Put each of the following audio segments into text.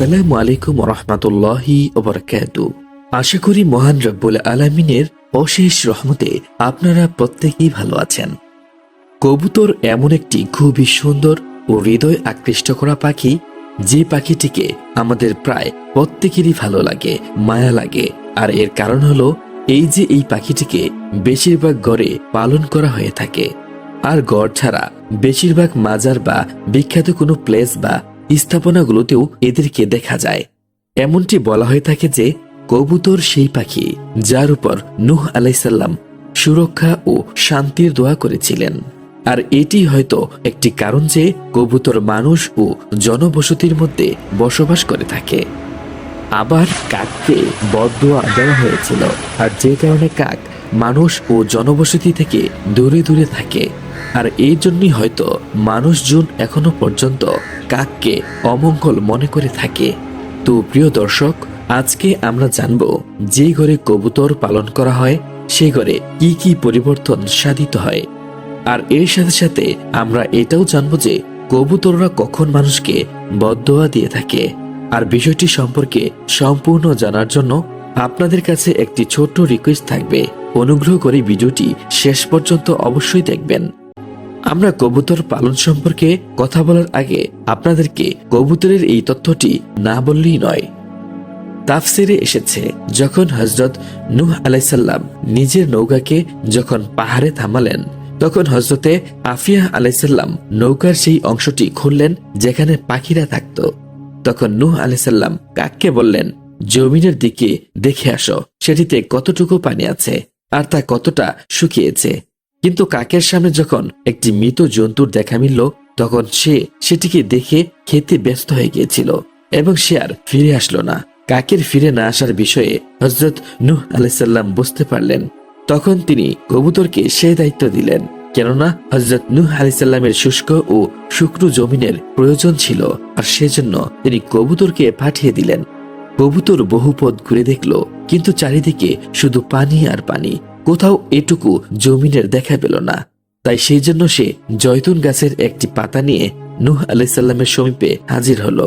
আসসালামু আলাইকুম রহমতুল্লাহি ওবরাকাতু। আশা করি মহান রব্বুল আলমিনের অশেষ রহমতে আপনারা প্রত্যেকেই ভালো আছেন। কবুতর এমন একটি খুবই সুন্দর ও হৃদয় আকৃষ্ট করা পাখি, যে পাখিটিকে আমাদের প্রায় প্রত্যেকেরই ভালো লাগে, মায়া লাগে। আর এর কারণ হলো, এই যে এই পাখিটিকে বেশিরভাগ গড়ে পালন করা হয়ে থাকে। আর গড় ছাড়া বেশিরভাগ মাজার বা বিখ্যাত কোনো প্লেস বা স্থাপনাগুলোতেও এদেরকে দেখা যায়। এমনটি বলা হয়ে থাকে যে, কবুতর সেই পাখি যার উপর নূহ আলাইসাল্লাম সুরক্ষা ও শান্তির দোয়া করেছিলেন। আর এটি হয়তো একটি কারণ যে, কবুতর মানুষ ও জনবসতির মধ্যে বসবাস করে থাকে। আবার কাককে বদদোয়া দেওয়া হয়েছিল, আর যে কারণে কাক মানুষ ও জনবসতি থেকে দূরে দূরে থাকে। আর এই জন্যই হয়তো মানুষজন এখনও পর্যন্ত কাককে অমঙ্গল মনে করে থাকে। তো প্রিয় দর্শক, আজকে আমরা জানব যে ঘরে কবুতর পালন করা হয়, সে ঘরে কি কি পরিবর্তন সাধিত হয়। আর এর সাথে সাথে আমরা এটাও জানব যে কবুতররা কখন মানুষকে বদদোয়া দিয়ে থাকে। আর বিষয়টি সম্পর্কে সম্পূর্ণ জানার জন্য আপনাদের কাছে একটি ছোট্ট রিকোয়েস্ট থাকবে। অনুগ্রহ করে ভিডিওটি শেষ পর্যন্ত অবশ্যই দেখবেন। আমরা কবুতর পালন সম্পর্কে কথা বলার আগে আপনাদেরকে কবুতরের এই তথ্যটি না বললেই নয়। তাফসিরে এসেছে, যখন হজরত নূহ আলাইসাল্লাম নিজের নৌকাকে যখন পাহাড়ে থামালেন, তখন হজরতে আফিয়া আলাইসাল্লাম নৌকার সেই অংশটি খুললেন যেখানে পাখিরা থাকত। তখন নূহ আলাইসাল্লাম কাককে বললেন, জমিনের দিকে দেখে আসো, সেটিতে কতটুকু পানি আছে? আর তা কতটা শুকিয়েছে। কিন্তু কাকের সামনে যখন একটি মৃত জন্তুর দেখা মিলল, তখন সে সেটিকে দেখে খেতে ব্যস্ত হয়ে গিয়েছিল এবং সে আর ফিরে আসলো না। কাকের ফিরে না আসার বিষয়ে হজরত নুহ আলাইসাল্লাম বুঝতে পারলেন। তখন তিনি কবুতরকে সে দায়িত্ব দিলেন, কেননা হজরত নুহ আলাইসাল্লামের শুষ্ক ও শুক্র জমিনের প্রয়োজন ছিল, আর সেজন্য তিনি কবুতরকে পাঠিয়ে দিলেন। কবুতর বহু পথ ঘুরে দেখল, কিন্তু চারিদিকে শুধু পানি আর পানি, কোথাও এটুকু জমিনের দেখা পেল না। তাই সেই জন্য সে জয়তুন গাছের একটি পাতা নিয়ে নূহ আলাইসাল্লামের সমীপে হাজির হলো।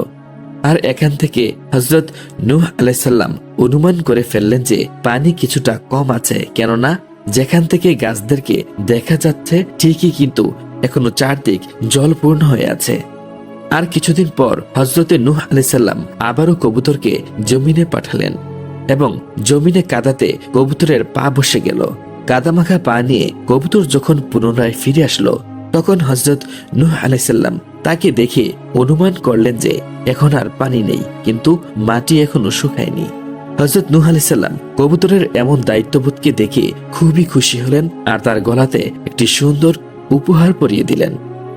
আর এখান থেকে হজরত নূহ আলাইসাল্লাম অনুমান করে ফেললেন যে পানি কিছুটা কম আছে, কেননা যেখান থেকে গাছদেরকে দেখা যাচ্ছে ঠিকই কিন্তু এখনও চারদিক জলপূর্ণ হয়ে আছে। আর কিছুদিন পর হজরতে নূহ আলাইসাল্লাম আবারও কবুতরকে জমিনে পাঠালেন এবং জমিনে কাদাতে কবুতরের পা বসে গেল। কাদামাখা পা নিয়ে কবুতর যখন পুনরায় ফিরে আসলো, তখন হজরত নূহ আলাইসাল্লাম তাকে দেখে অনুমান করলেন যে এখন আর পানি নেই, কিন্তু মাটি এখনও শুকায়নি। হজরত নূহ আলাইসাল্লাম কবুতরের এমন দায়িত্ববোধকে দেখে খুবই খুশি হলেন আর তার গলাতে একটি সুন্দর উপহার পরিয়ে দিলেন।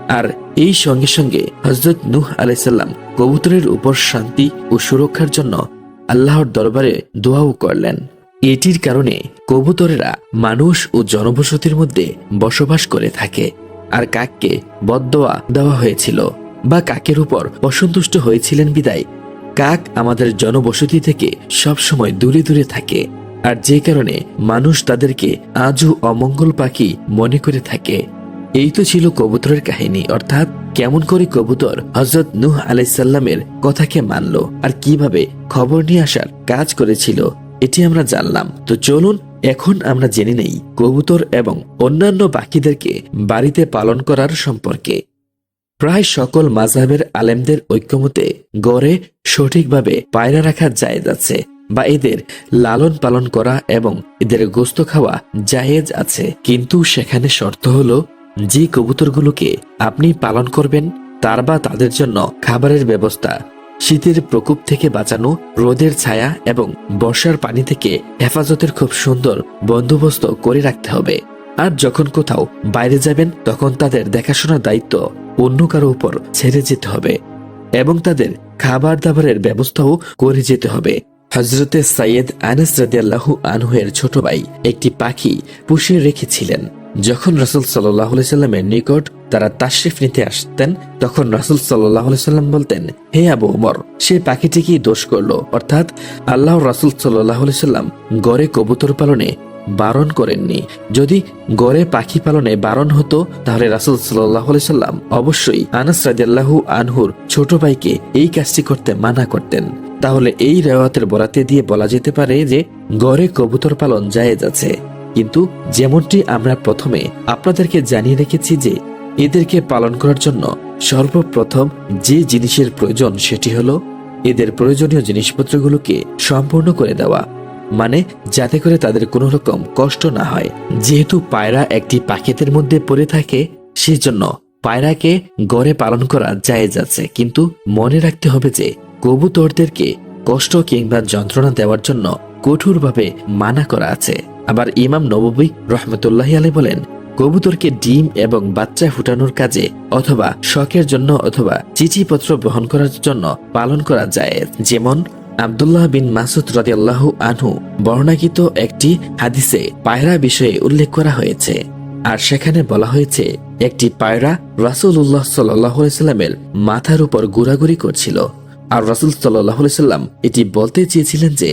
আর এই সঙ্গে সঙ্গে হজরত নূহ আলাইসাল্লাম কবুতরের উপর শান্তি ও সুরক্ষার জন্য আল্লাহর দরবারে দোয়াও করলেন। এটির কারণে কবুতরেরা মানুষ ও জনবসতির মধ্যে বসবাস করে থাকে। আর কাককে বদদোয়া দেওয়া হয়েছিল বা কাকের উপর অসন্তুষ্ট হয়েছিলেন বিদায়। কাক আমাদের জনবসতি থেকে সবসময় দূরে দূরে থাকে। আর যে কারণে মানুষ তাদেরকে আজও অমঙ্গল পাখি মনে করে থাকে। এই তো ছিল কবুতরের কাহিনী। অর্থাৎ কেমন করে কবুতর হজরত নূহ আলাইসাল্লামের কথাকে মানল আর কীভাবে খবর নিয়ে আসার কাজ করেছিল, এটি আমরা জানলাম। তো চলুন এখন আমরা জেনে নেই কবুতর এবং অন্যান্য পাখিদেরকে বাড়িতে পালন করার সম্পর্কে। প্রায় সকল মাঝহের আলেমদের ঐক্যমতে গড়ে সঠিকভাবে পায়রা রাখা জায়েজ আছে বা এদের লালন পালন করা এবং এদের গোস্ত খাওয়া জায়েজ আছে। কিন্তু সেখানে শর্ত হলো যে কবুতরগুলোকে আপনি পালন করবেন, তার বা তাদের জন্য খাবারের ব্যবস্থা। শীতের প্রকোপ থেকে বাঁচানো, রোদের ছায়া এবং বর্ষার পানি থেকে হেফাজতের খুব সুন্দর বন্দোবস্ত করে রাখতে হবে। আর যখন কোথাও বাইরে যাবেন, তখন তাদের দেখাশোনার দায়িত্ব অন্য কারও উপর ছেড়ে যেতে হবে এবং তাদের খাবার দাবারের ব্যবস্থাও করে যেতে হবে। হজরতে সাইয়েদ আনাস রাদিয়াল্লাহু আনহুয়ের ছোট ভাই একটি পাখি পুষিয়ে রেখেছিলেন। যখন রাসুল সাল্লাহ সাল্লামের নিকট তারা তাশরিফ নিতে আসতেন, তখন রাসুল সাল্লাহ সাল্লাম বলতেন, হে আবু ওমর, সে পাখিটি কি দোষ করল? অর্থাৎ আল্লাহ রাসুল সাল্লাহ সাল্লাম গড়ে কবুতর পালনে বারণ করেননি। যদি গড়ে পাখি পালনে বারণ হতো, তাহলে রাসুল সাল্লাহ সাল্লাম অবশ্যই আনাস রাদিয়াল্লাহু আনহুর ছোট ভাইকে এই কাজটি করতে মানা করতেন। তাহলে এই রেওয়াতের বরাতে দিয়ে বলা যেতে পারে যে, গড়ে কবুতর পালন জায়েজ আছে। কিন্তু যেমনটি আমরা প্রথমে আপনাদেরকে জানিয়ে রেখেছি যে এদেরকে পালন করার জন্য সর্বপ্রথম যে জিনিসের প্রয়োজন সেটি হলো এদের প্রয়োজনীয় জিনিসপত্রগুলোকে সম্পূর্ণ করে দেওয়া মানে যাতে করে তাদের কোনো রকম কষ্ট না হয়। যেহেতু পায়রা একটি পাখিদের মধ্যে পড়ে থাকে, সেজন্য পায়রাকে গড়ে পালন করা জায়েজ আছে। কিন্তু মনে রাখতে হবে যে কবুতরদেরকে কষ্ট কিংবা যন্ত্রণা দেওয়ার জন্য কঠোরভাবে মানা করা আছে। আবার ইমাম নববী রহমতুল্লাহ আলী বলেন, কবুতরকে ডিম এবং বাচ্চা ফুটানোর কাজে অথবা শখের জন্য অথবা চিঠিপত্র বহন করার জন্য পালন করা যায়। যেমন আবদুল্লাহ বিন মাসুদ রাদিয়াল্লাহ আনহু বর্ণাকিত একটি হাদিসে পায়রা বিষয়ে উল্লেখ করা হয়েছে। আর সেখানে বলা হয়েছে, একটি পায়রা রাসুল্লাহ সাল্লামের মাথার উপর ঘোরাঘুরি করছিল। আর রাসুল সাল্লাহ সাল্লাম এটি বলতে চেয়েছিলেন যে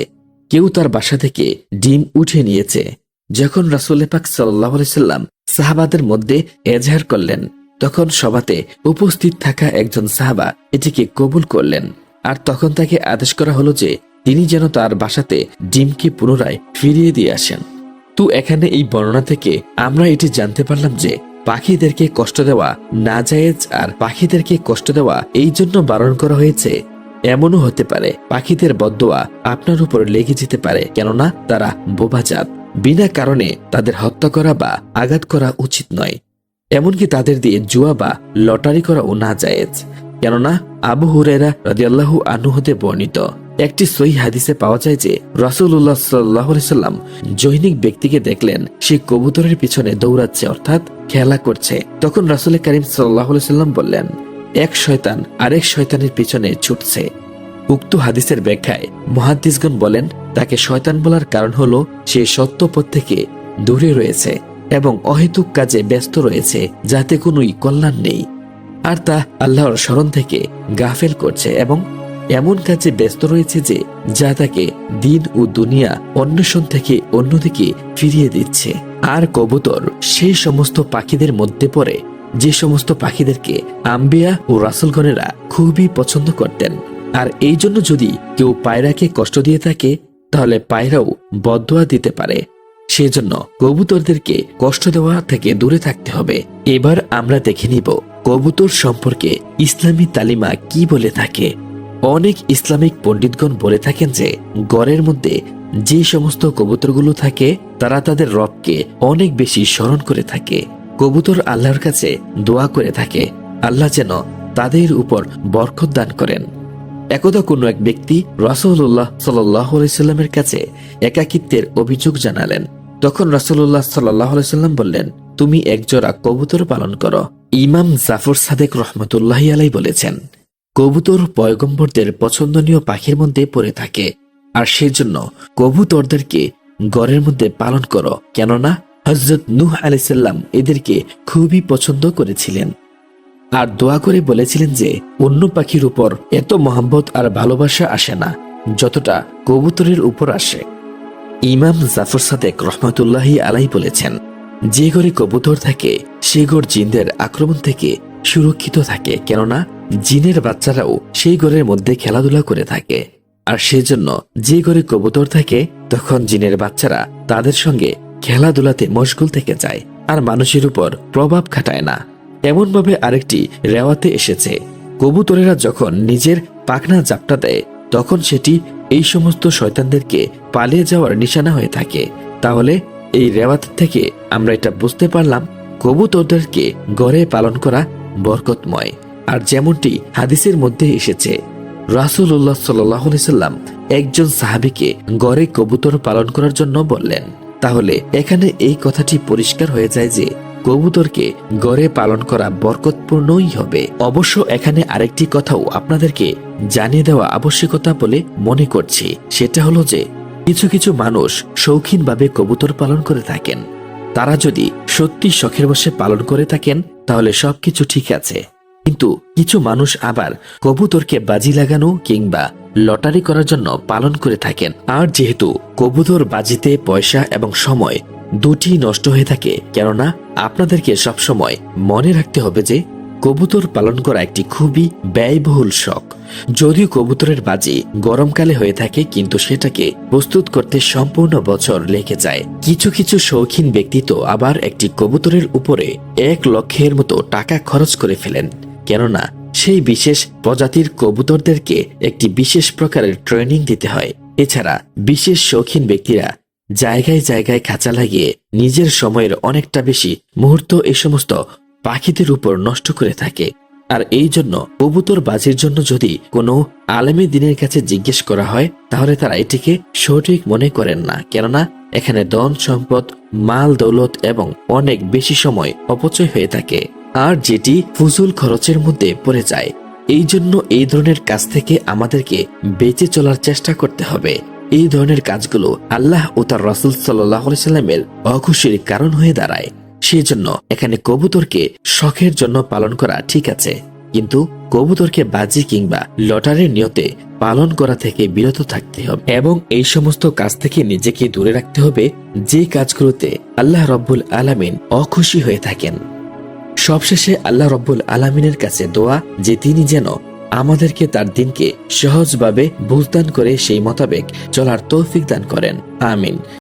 কেউ তার বাসা থেকে ডিম উঠে নিয়েছে। যখন রাসুল পাক সাল্লাম সাহাবাদের মধ্যে এজাহার করলেন, তখন সভাতে উপস্থিত থাকা একজন সাহাবা এটিকে কবুল করলেন। আর তখন তাকে আদেশ করা হলো যে, তিনি যেন তার বাসাতে ডিমকে পুনরায় ফিরিয়ে দিয়ে আসেন। তো এখানে এই বর্ণনা থেকে আমরা এটি জানতে পারলাম যে, পাখিদেরকে কষ্ট দেওয়া না জায়েজ আর পাখিদেরকে কষ্ট দেওয়া এই জন্য বারণ করা হয়েছে এমনও হতে পারে, পাখিদের বদোয়া আপনার উপর লেগে যেতে পারে, কেননা তারা বোবাজাত বিনা কারণে তাদের হত্যা করা বা আঘাত করা উচিত নয়। এমনকি তাদের দিয়ে জুয়া বা লটারি করাও না জায়েজ কেননা আবু হুরেরা রাজিয়াল্লাহু আনহু হতে বর্ণিত, একটি সহি হাদিসে পাওয়া যায় যে রাসুল্লাহ সাল্লাহ সাল্লাম জৈনিক ব্যক্তিকে দেখলেন, সে কবুতরের পিছনে দৌড়াচ্ছে অর্থাৎ খেলা করছে। তখন রাসুল করিম সাল্লাহ সাল্লাম বললেন এক শয়তান আরেক শয়তানের পিছনে ছুটছে। উক্ত হাদিসের ব্যাখ্যায় মহাদ্দিসগণ বলেন, তাকে শয়তান বলার কারণ হলো, সে সত্য পথ থেকে দূরে রয়েছে এবং অহেতুক কাজে ব্যস্ত রয়েছে, যাতে কোনোই কল্যাণ নেই। আর তা আল্লাহর স্মরণ থেকে গাফেল করছে এবং এমন কাজে ব্যস্ত রয়েছে যে, যা তাকে দিন ও দুনিয়া অন্বেষণ থেকে অন্যদিকে ফিরিয়ে দিচ্ছে। আর কবুতর সেই সমস্ত পাখিদের মধ্যে পড়ে যে সমস্ত পাখিদেরকে আম্বিয়া ও রাসুলগণেরা খুবই পছন্দ করতেন। আর এই জন্য যদি কেউ পায়রাকে কষ্ট দিয়ে থাকে, তাহলে পায়রাও বদোয়া দিতে পারে। সেজন্য কবুতরদেরকে কষ্ট দেওয়া থেকে দূরে থাকতে হবে। এবার আমরা দেখে নিব কবুতর সম্পর্কে ইসলামী তালিমা কি বলে থাকে। অনেক ইসলামিক পণ্ডিতগণ বলে থাকেন যে, গড়ের মধ্যে যে সমস্ত কবুতরগুলো থাকে, তারা তাদের রবকে অনেক বেশি স্মরণ করে থাকে। কবুতর আল্লাহর কাছে দোয়া করে থাকে। আল্লাহ যেন তাদের উপর বরকত দান করেন। একদা কোনো এক ব্যক্তি রাসুল্লাহ সাল্লামের কাছে একাকিত্বের অভিযোগ জানালেন। তখন রাসুল্লাহ সাল্লাম বললেন, তুমি একজোড়া কবুতর পালন করো। ইমাম জাফর সাদেক রহমতুল্লাহ আলাই বলেছেন, কবুতর পয়গম্বরদের পছন্দনীয় পাখির মধ্যে পড়ে থাকে। আর সেজন্য কবুতরদেরকে গড়ের মধ্যে পালন করো। কেননা হজরত নুহ আলাইসাল্লাম এদেরকে খুবই পছন্দ করেছিলেন। আর দোয়া করে বলেছিলেন যে, অন্য পাখির উপর এত মহাব্বত আর ভালোবাসা আসে না, যতটা কবুতরের উপর আসে। ইমাম জাফর সাদেক রহমতুল্লাহি আলাই বলেছেন, যে ঘরে কবুতর থাকে, সে ঘর জিনদের আক্রমণ থেকে সুরক্ষিত থাকে, কেননা জিনের বাচ্চারাও সেই ঘরের মধ্যে খেলাধুলা করে থাকে। আর সেজন্য যে ঘরে কবুতর থাকে, তখন জিনের বাচ্চারা তাদের সঙ্গে খেলাধুলাতে মশগুল থেকে যায় আর মানুষের উপর প্রভাব খাটায় না। এমনভাবে আরেকটি রেওয়াতে এসেছে। কবুতরেরা যখন নিজের পাখনা জাপটা দেয়, তখন সেটি এই সমস্ত শয়তানদেরকে পালিয়ে যাওয়ার নিশানা হয়ে থাকে। তাহলে এই রেওয়াত থেকে আমরা এটা বুঝতে পারলাম, কবুতরদেরকে গড়ে পালন করা বরকতময়। আর যেমনটি হাদিসের মধ্যে এসেছে রাসুল্লাহ সাল্লাম একজন সাহাবিকে গড়ে কবুতর পালন করার জন্য বললেন। তাহলে এখানে এই কথাটি পরিষ্কার হয়ে যায় যে কবুতরকে গড়ে পালন করা বরকতপূর্ণই হবে। অবশ্য এখানে আরেকটি কথাও আপনাদেরকে জানিয়ে দেওয়া আবশ্যকতা বলে মনে করছি। সেটা হলো যে কিছু কিছু মানুষ শৌখিনভাবে কবুতর পালন করে থাকেন। তারা যদি সত্যি শখের বসে পালন করে থাকেন, তাহলে সবকিছু ঠিক আছে। কিন্তু কিছু মানুষ আবার কবুতরকে বাজি লাগানো কিংবা লটারি করার জন্য পালন করে থাকেন। আর যেহেতু কবুতর বাজিতে পয়সা এবং সময় দুটি নষ্ট হয়ে থাকে, কেননা আপনাদেরকে সবসময় মনে রাখতে হবে যে কবুতর পালন করা একটি খুবই ব্যয়বহুল শখ। যদিও কবুতরের বাজি গরমকালে হয়ে থাকে, কিন্তু সেটাকে প্রস্তুত করতে সম্পূর্ণ বছর লেগে যায়। কিছু কিছু শৌখিন ব্যক্তি তো আবার একটি কবুতরের উপরে এক লক্ষের মতো টাকা খরচ করে ফেলেন। কেননা সেই বিশেষ প্রজাতির কবুতরদেরকে একটি বিশেষ প্রকারের ট্রেনিং দিতে হয়। এছাড়া বিশেষ শৌখিন ব্যক্তিরা জায়গায় জায়গায় খাঁচা লাগিয়ে নিজের সময়ের অনেকটা বেশি মুহূর্ত এই সমস্ত পাখিদের উপর নষ্ট করে থাকে। আর এই জন্য কবুতর বাজির জন্য যদি কোনো আলেমী দিনের কাছে জিজ্ঞেস করা হয়, তাহলে তারা এটিকে সঠিক মনে করেন না। কেননা এখানে ধন, সম্পদ, মাল, দৌলত এবং অনেক বেশি সময় অপচয় হয়ে থাকে। আর যেটি ফুজুল খরচের মধ্যে পড়ে যায়। এই জন্য এই ধরনের কাজ থেকে আমাদেরকে বেঁচে চলার চেষ্টা করতে হবে। এই ধরনের কাজগুলো আল্লাহ ও তার রাসুল সাল্লাহ সাল্লামের অখুশির কারণ হয়ে দাঁড়ায়। সেই জন্য এখানে কবুতরকে শখের জন্য পালন করা ঠিক আছে। কিন্তু কবুতরকে বাজি কিংবা লটারির নিয়তে পালন করা থেকে বিরত থাকতে হবে এবং এই সমস্ত কাজ থেকে নিজেকে দূরে রাখতে হবে। যে কাজগুলোতে আল্লাহ রব্বুল আলামিন অখুশি হয়ে থাকেন। সবশেষে আল্লাহ রব্বুল আলমিনের কাছে দোয়া যে তিনি যেন আমাদেরকে তার দিনকে সহজভাবে ভুলদান করে সেই মোতাবেক চলার তৌফিক দান করেন। আমিন।